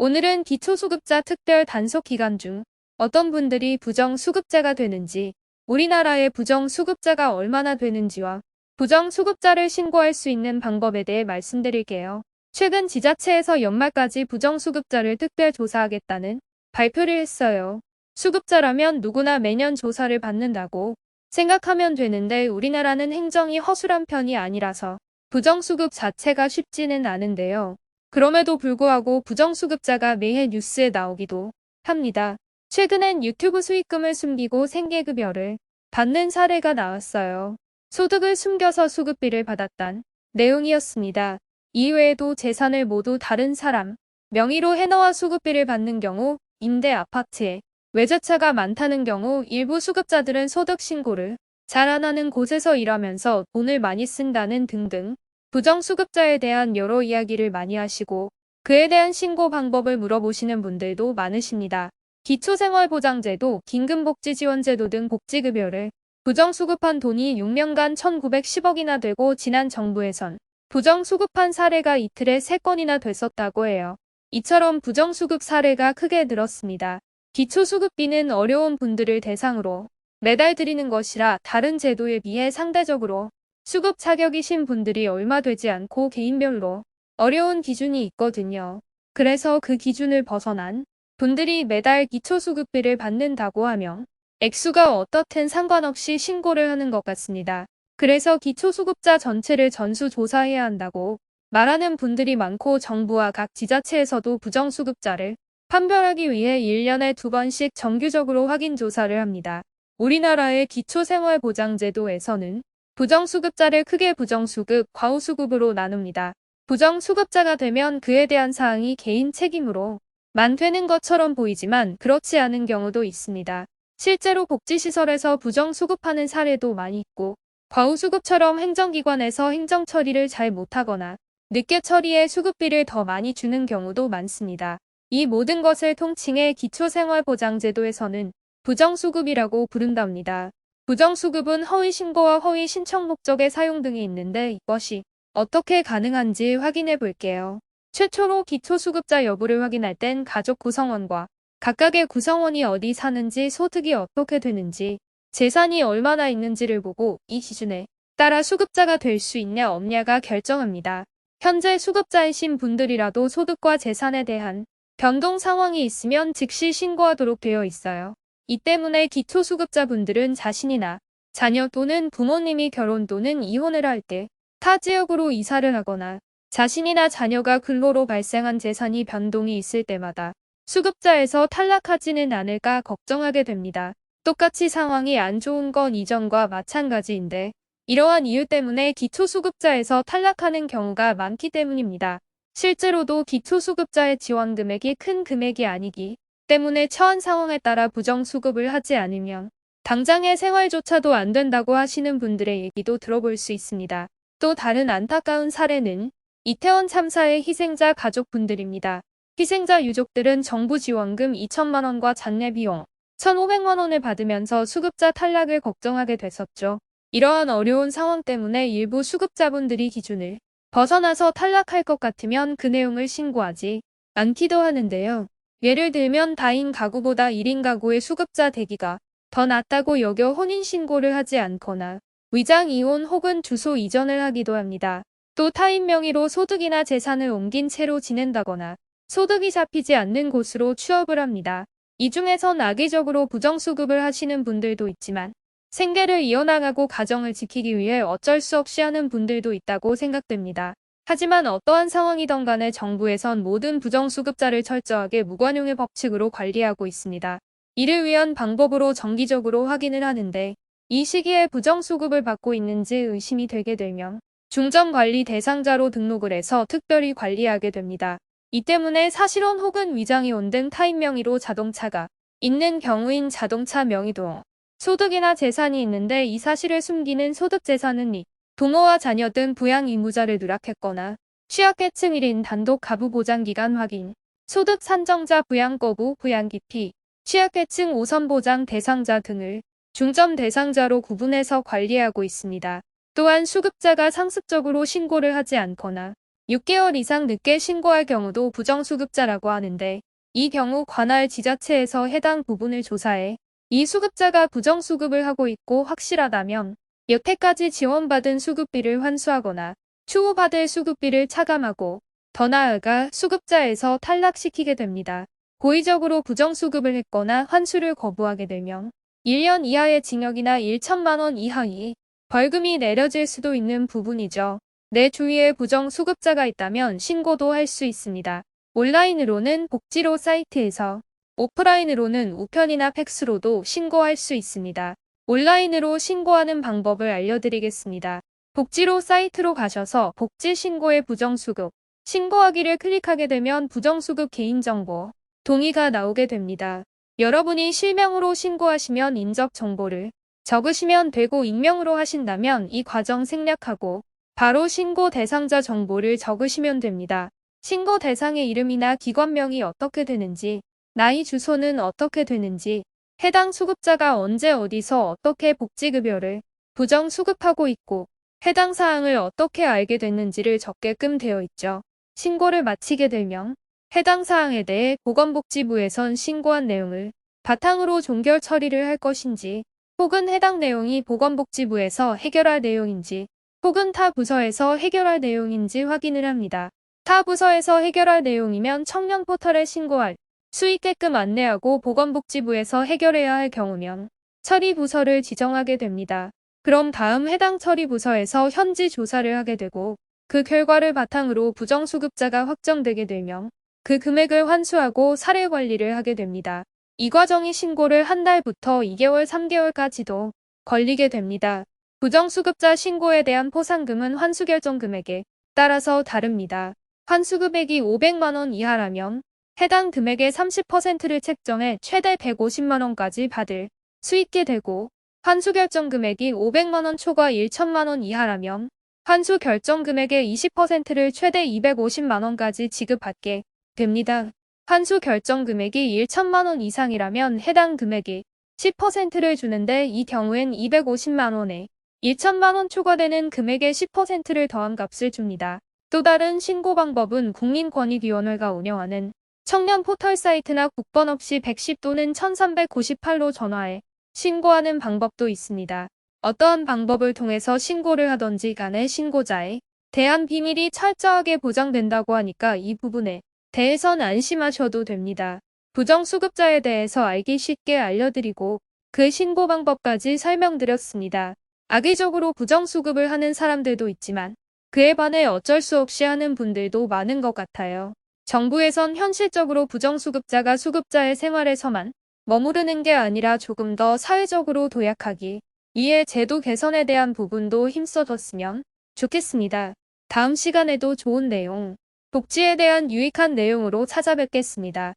오늘은 기초수급자 특별 단속 기간 중 어떤 분들이 부정수급자가 되는지, 우리나라의 부정수급자가 얼마나 되는지와 부정수급자를 신고할 수 있는 방법에 대해 말씀드릴게요. 최근 지자체에서 연말까지 부정수급자를 특별 조사하겠다는 발표를 했어요. 수급자라면 누구나 매년 조사를 받는다고 생각하면 되는데 우리나라는 행정이 허술한 편이 아니라서 부정수급 자체가 쉽지는 않은데요. 그럼에도 불구하고 부정수급자가 매해 뉴스에 나오기도 합니다. 최근엔 유튜브 수익금을 숨기고 생계급여를 받는 사례가 나왔어요. 소득을 숨겨서 수급비를 받았단 내용이었습니다. 이외에도 재산을 모두 다른 사람 명의로 해놓아 수급비를 받는 경우 임대 아파트에 외제차가 많다는 경우 일부 수급자들은 소득 신고를 잘 안 하는 곳에서 일하면서 돈을 많이 쓴다는 등등 부정수급자에 대한 여러 이야기를 많이 하시고 그에 대한 신고 방법을 물어보시는 분들도 많으십니다. 기초생활보장제도, 긴급복지지원제도 등 복지급여를 부정수급한 돈이 6년간 1910억이나 되고 지난 정부에선 부정수급한 사례가 이틀에 3건이나 됐었다고 해요. 이처럼 부정수급 사례가 크게 늘었습니다. 기초수급비는 어려운 분들을 대상으로 매달 드리는 것이라 다른 제도에 비해 상대적으로 수급 자격이신 분들이 얼마 되지 않고 개인별로 어려운 기준이 있거든요. 그래서 그 기준을 벗어난 분들이 매달 기초수급비를 받는다고 하면 액수가 어떻든 상관없이 신고를 하는 것 같습니다. 그래서 기초수급자 전체를 전수조사해야 한다고 말하는 분들이 많고 정부와 각 지자체에서도 부정수급자를 판별하기 위해 1년에 두 번씩 정규적으로 확인 조사를 합니다. 우리나라의 기초생활보장제도에서는 부정수급자를 크게 부정수급, 과우수급으로 나눕니다. 부정수급자가 되면 그에 대한 사항이 개인 책임으로 만 되는 것처럼 보이지만 그렇지 않은 경우도 있습니다. 실제로 복지시설에서 부정수급하는 사례도 많이 있고 과우수급처럼 행정기관에서 행정처리를 잘 못하거나 늦게 처리해 수급비를 더 많이 주는 경우도 많습니다. 이 모든 것을 통칭해 기초생활보장제도에서는 부정수급이라고 부른답니다. 부정수급은 허위신고와 허위신청 목적의 사용 등이 있는데 이것이 어떻게 가능한지 확인해 볼게요. 최초로 기초수급자 여부를 확인할 땐 가족 구성원과 각각의 구성원이 어디 사는지 소득이 어떻게 되는지 재산이 얼마나 있는지를 보고 이 기준에 따라 수급자가 될 수 있냐 없냐가 결정합니다. 현재 수급자이신 분들이라도 소득과 재산에 대한 변동 상황이 있으면 즉시 신고하도록 되어 있어요. 이 때문에 기초수급자분들은 자신이나 자녀 또는 부모님이 결혼 또는 이혼을 할 때 타 지역으로 이사를 하거나 자신이나 자녀가 근로로 발생한 재산이 변동이 있을 때마다 수급자에서 탈락하지는 않을까 걱정하게 됩니다. 똑같이 상황이 안 좋은 건 이전과 마찬가지인데 이러한 이유 때문에 기초수급자에서 탈락하는 경우가 많기 때문입니다. 실제로도 기초수급자의 지원 금액이 큰 금액이 아니기 때문에 처한 상황에 따라 부정수급을 하지 않으면 당장의 생활조차도 안 된다고 하시는 분들의 얘기도 들어볼 수 있습니다. 또 다른 안타까운 사례는 이태원 참사의 희생자 가족분들입니다. 희생자 유족들은 정부 지원금 2천만 원과 장례 비용 1,500만 원을 받으면서 수급자 탈락을 걱정하게 됐었죠. 이러한 어려운 상황 때문에 일부 수급자분들이 기준을 벗어나서 탈락할 것 같으면 그 내용을 신고하지 않기도 하는데요. 예를 들면 다인 가구보다 1인 가구의 수급자 대기가 더 낫다고 여겨 혼인신고를 하지 않거나 위장 이혼 혹은 주소 이전을 하기도 합니다. 또 타인 명의로 소득이나 재산을 옮긴 채로 지낸다거나 소득이 잡히지 않는 곳으로 취업을 합니다. 이 중에선 악의적으로 부정수급을 하시는 분들도 있지만 생계를 이어나가고 가정을 지키기 위해 어쩔 수 없이 하는 분들도 있다고 생각됩니다. 하지만 어떠한 상황이던 간에 정부에선 모든 부정수급자를 철저하게 무관용의 법칙으로 관리하고 있습니다. 이를 위한 방법으로 정기적으로 확인을 하는데 이 시기에 부정수급을 받고 있는지 의심이 되게 되면 중점관리 대상자로 등록을 해서 특별히 관리하게 됩니다. 이 때문에 사실혼 혹은 위장이혼 등 타인 명의로 자동차가 있는 경우인 자동차 명의도 소득이나 재산이 있는데 이 사실을 숨기는 소득재산은 이 부모와 자녀 등 부양 의무자를 누락했거나 취약계층 1인 단독 가부 보장기간 확인, 소득 산정자 부양 거부 부양 기피, 취약계층 5선 보장 대상자 등을 중점 대상자로 구분해서 관리하고 있습니다. 또한 수급자가 상습적으로 신고를 하지 않거나 6개월 이상 늦게 신고할 경우도 부정수급자라고 하는데 이 경우 관할 지자체에서 해당 부분을 조사해 이 수급자가 부정수급을 하고 있고 확실하다면 여태까지 지원받은 수급비를 환수하거나 추후 받을 수급비를 차감하고 더 나아가 수급자에서 탈락시키게 됩니다. 고의적으로 부정수급을 했거나 환수를 거부하게 되면 1년 이하의 징역이나 1천만 원 이하의 벌금이 내려질 수도 있는 부분이죠. 내 주위에 부정수급자가 있다면 신고도 할 수 있습니다. 온라인으로는 복지로 사이트에서 오프라인으로는 우편이나 팩스로도 신고할 수 있습니다. 온라인으로 신고하는 방법을 알려드리겠습니다. 복지로 사이트로 가셔서 복지 신고의 부정수급, 신고하기를 클릭하게 되면 부정수급 개인정보, 동의가 나오게 됩니다. 여러분이 실명으로 신고하시면 인적 정보를 적으시면 되고 익명으로 하신다면 이 과정 생략하고 바로 신고 대상자 정보를 적으시면 됩니다. 신고 대상의 이름이나 기관명이 어떻게 되는지, 나이 주소는 어떻게 되는지, 해당 수급자가 언제 어디서 어떻게 복지급여를 부정 수급하고 있고 해당 사항을 어떻게 알게 됐는지를 적게끔 되어 있죠. 신고를 마치게 되면 해당 사항에 대해 보건복지부에선 신고한 내용을 바탕으로 종결 처리를 할 것인지 혹은 해당 내용이 보건복지부에서 해결할 내용인지 혹은 타 부서에서 해결할 내용인지 확인을 합니다. 타 부서에서 해결할 내용이면 청년 포털에 신고할 수 있게끔 안내하고 보건복지부에서 해결해야 할 경우면 처리 부서를 지정하게 됩니다. 그럼 다음 해당 처리 부서에서 현지 조사를 하게 되고 그 결과를 바탕으로 부정수급자가 확정되게 되면 그 금액을 환수하고 사례 관리를 하게 됩니다. 이 과정이 신고를 한 달부터 2개월, 3개월까지도 걸리게 됩니다. 부정수급자 신고에 대한 포상금은 환수 결정 금액에 따라서 다릅니다. 환수 금액이 500만원 이하라면 해당 금액의 30%를 책정해 최대 150만원까지 받을 수 있게 되고 환수 결정 금액이 500만원 초과 1천만원 이하라면 환수 결정 금액의 20%를 최대 250만원까지 지급받게 됩니다. 환수 결정 금액이 1천만원 이상이라면 해당 금액의 10%를 주는데 이 경우엔 250만원에 1천만원 초과되는 금액의 10%를 더한 값을 줍니다. 또 다른 신고 방법은 국민권익위원회가 운영하는 청년 포털 사이트나 국번 없이 110 또는 1398로 전화해 신고하는 방법도 있습니다. 어떠한 방법을 통해서 신고를 하던지 간에 신고자의 대한 비밀이 철저하게 보장된다고 하니까 이 부분에 대해선 안심하셔도 됩니다. 부정수급자에 대해서 알기 쉽게 알려드리고 그 신고 방법까지 설명드렸습니다. 악의적으로 부정수급을 하는 사람들도 있지만 그에 반해 어쩔 수 없이 하는 분들도 많은 것 같아요. 정부에선 현실적으로 부정수급자가 수급자의 생활에서만 머무르는 게 아니라 조금 더 사회적으로 도약하기 이에 제도 개선에 대한 부분도 힘써줬으면 좋겠습니다. 다음 시간에도 좋은 내용, 복지에 대한 유익한 내용으로 찾아뵙겠습니다.